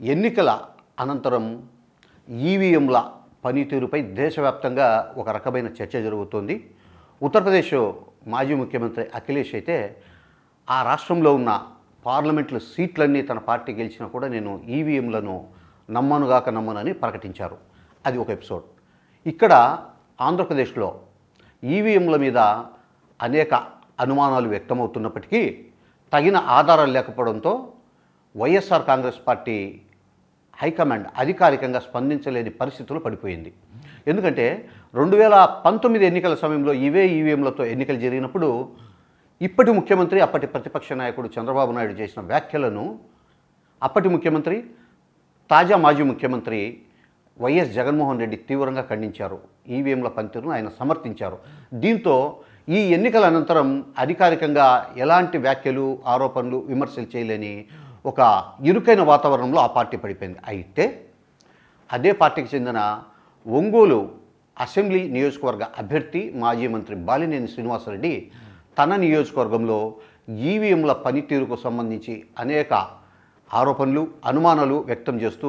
ఎన్నికల అనంతరం ఈవీఎంల పనితీరుపై దేశవ్యాప్తంగా ఒక రకమైన చర్చ జరుగుతోంది. ఉత్తరప్రదేశ్ మాజీ ముఖ్యమంత్రి అఖిలేష్ అయితే ఆ రాష్ట్రంలో ఉన్న పార్లమెంట్లో సీట్లన్నీ తన పార్టీ గెలిచినా కూడా నేను ఈవీఎంలను నమ్మనుగాక నమ్మనని ప్రకటించారు. అది ఒక ఎపిసోడ్. ఇక్కడ ఆంధ్రప్రదేశ్లో ఈవీఎంల మీద అనేక అనుమానాలు వ్యక్తమవుతున్నప్పటికీ తగిన ఆధారాలు లేకపోవడంతో వైఎస్ఆర్ కాంగ్రెస్ పార్టీ హైకమాండ్ అధికారికంగా స్పందించలేని పరిస్థితులు పడిపోయింది. ఎందుకంటే రెండు వేల పంతొమ్మిది ఎన్నికల సమయంలో ఇవే ఈవీఎంలతో ఎన్నికలు జరిగినప్పుడు ఇప్పటి ముఖ్యమంత్రి అప్పటి ప్రతిపక్ష నాయకుడు చంద్రబాబు నాయుడు చేసిన వ్యాఖ్యలను అప్పటి ముఖ్యమంత్రి తాజా మాజీ ముఖ్యమంత్రి వైఎస్ జగన్మోహన్ రెడ్డి తీవ్రంగా ఖండించారు. ఈవీఎంల పనితీరును ఆయన సమర్థించారు. దీంతో ఈ ఎన్నికల అనంతరం అధికారికంగా ఎలాంటి వ్యాఖ్యలు ఆరోపణలు విమర్శలు చేయలేని ఒక ఇరుకైన వాతావరణంలో ఆ పార్టీ పడిపోయింది. అయితే అదే పార్టీకి చెందిన ఒంగోలు అసెంబ్లీ నియోజకవర్గ అభ్యర్థి మాజీ మంత్రి బాలినేని శ్రీనివాసరెడ్డి తన నియోజకవర్గంలో ఈవీఎంల పనితీరుకు సంబంధించి అనేక ఆరోపణలు అనుమానాలు వ్యక్తం చేస్తూ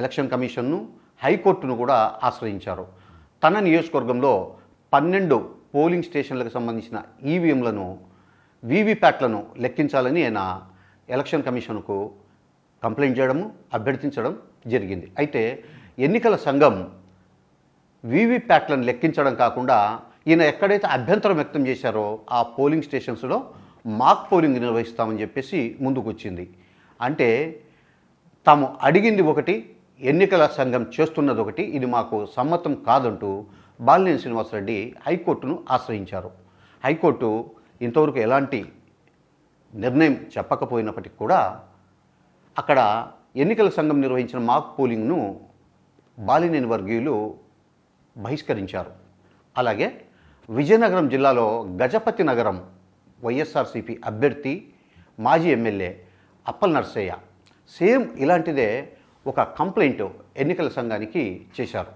ఎలక్షన్ కమిషన్ను హైకోర్టును కూడా ఆశ్రయించారు. తన నియోజకవర్గంలో పన్నెండు పోలింగ్ స్టేషన్లకు సంబంధించిన ఈవీఎంలను వీవీప్యాట్లను లెక్కించాలని ఆయన ఎలక్షన్ కమిషన్కు కంప్లైంట్ చేయడము అభ్యర్థించడం జరిగింది. అయితే ఎన్నికల సంఘం వీవీప్యాట్లను లెక్కించడం కాకుండా ఈయన ఎక్కడైతే అభ్యంతరం వ్యక్తం చేశారో ఆ పోలింగ్ స్టేషన్స్లో మాక్ పోలింగ్ నిర్వహిస్తామని చెప్పేసి ముందుకు వచ్చింది అంటే తాము అడిగింది ఒకటి ఎన్నికల సంఘం చేస్తున్నది ఒకటి ఇది మాకు సమ్మతం కాదంటూ బాలినేని శ్రీనివాసరెడ్డి హైకోర్టును ఆశ్రయించారు. హైకోర్టు ఇంతవరకు ఎలాంటి నిర్ణయం చెప్పకపోయినప్పటికీ కూడా అక్కడ ఎన్నికల సంఘం నిర్వహించిన మాక్ పోలింగ్ను బాలినేని వర్గీయులు బహిష్కరించారు. అలాగే విజయనగరం జిల్లాలో గజపతి నగరం వైఎస్ఆర్సీపీ అభ్యర్థి మాజీ ఎమ్మెల్యే అప్పల్ నర్సయ్య సేమ్ ఇలాంటిదే ఒక కంప్లైంట్ ఎన్నికల సంఘానికి చేశారు.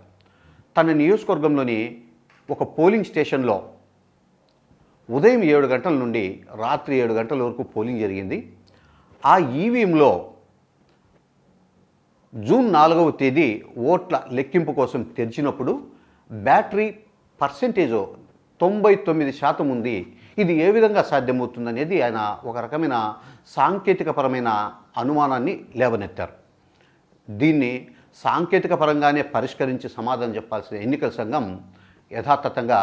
తన నియోజకవర్గంలోని ఒక పోలింగ్ స్టేషన్లో ఉదయం ఏడు గంటల నుండి రాత్రి ఏడు గంటల వరకు పోలింగ్ జరిగింది. ఆ ఈవీఎంలో జూన్ నాలుగవ తేదీ ఓట్ల లెక్కింపు కోసం తెరిచినప్పుడు బ్యాటరీ పర్సెంటేజ్ తొంభై తొమ్మిది శాతం ఉంది. ఇది ఏ విధంగా సాధ్యమవుతుందనేది ఆయన ఒక రకమైన సాంకేతికపరమైన అనుమానాన్ని లేవనెత్తారు. దీన్ని సాంకేతిక పరంగానే పరిష్కరించి సమాధానం చెప్పాల్సిన ఎన్నికల సంఘం యథాతథంగా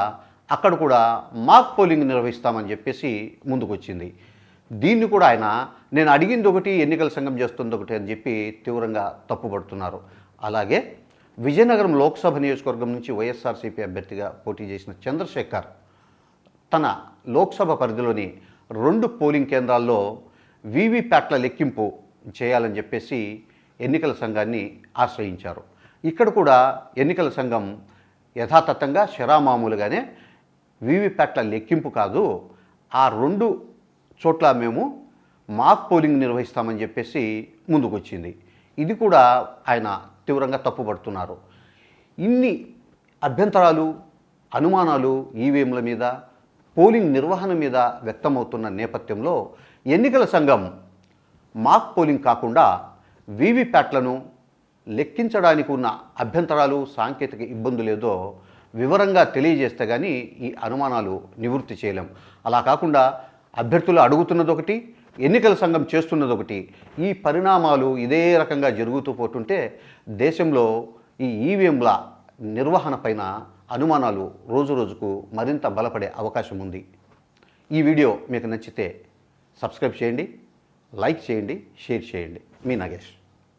అక్కడ కూడా మాక్ పోలింగ్ నిర్వహిస్తామని చెప్పేసి ముందుకొచ్చింది. దీన్ని కూడా ఆయన నేను అడిగింది ఒకటి ఎన్నికల సంఘం చేస్తుంది ఒకటి అని చెప్పి తీవ్రంగా తప్పుపడుతున్నారు. అలాగే విజయనగరం లోక్సభ నియోజకవర్గం నుంచి వైఎస్ఆర్సీపీ అభ్యర్థిగా పోటీ చేసిన చంద్రశేఖర్ తన లోక్సభ పరిధిలోని రెండు పోలింగ్ కేంద్రాల్లో వీవీప్యాట్ల లెక్కింపు చేయాలని చెప్పేసి ఎన్నికల సంఘాన్ని ఆశ్రయించారు. ఇక్కడ కూడా ఎన్నికల సంఘం యథాతథంగా శరామామూలుగానే వీవీప్యాట్ల లెక్కింపు కాదు ఆ రెండు చోట్ల మేము మాక్ పోలింగ్ నిర్వహిస్తామని చెప్పేసి ముందుకొచ్చింది. ఇది కూడా ఆయన తీవ్రంగా తప్పుపడుతున్నారు. ఇన్ని అభ్యంతరాలు అనుమానాలు ఈవీఎంల మీద పోలింగ్ నిర్వహణ మీద వ్యక్తమవుతున్న నేపథ్యంలో ఎన్నికల సంఘం మాక్ పోలింగ్ కాకుండా వీవీప్యాట్లను లెక్కించడానికి ఉన్న అభ్యంతరాలు సాంకేతిక ఇబ్బందులు ఏదో వివరంగా తెలియజేస్తే కానీ ఈ అనుమానాలు నివృత్తి చేయలేం. అలా కాకుండా అభ్యర్థులు అడుగుతున్నది ఒకటి ఎన్నికల సంఘం చేస్తున్నది ఒకటి ఈ పరిణామాలు ఇదే రకంగా జరుగుతూ పోతుంటే దేశంలో ఈ ఈవీఎంల నిర్వహణ పైన అనుమానాలు రోజు రోజుకు మరింత బలపడే అవకాశం ఉంది. ఈ వీడియో మీకు నచ్చితే సబ్స్క్రైబ్ చేయండి లైక్ చేయండి షేర్ చేయండి. మీ నాగేష్.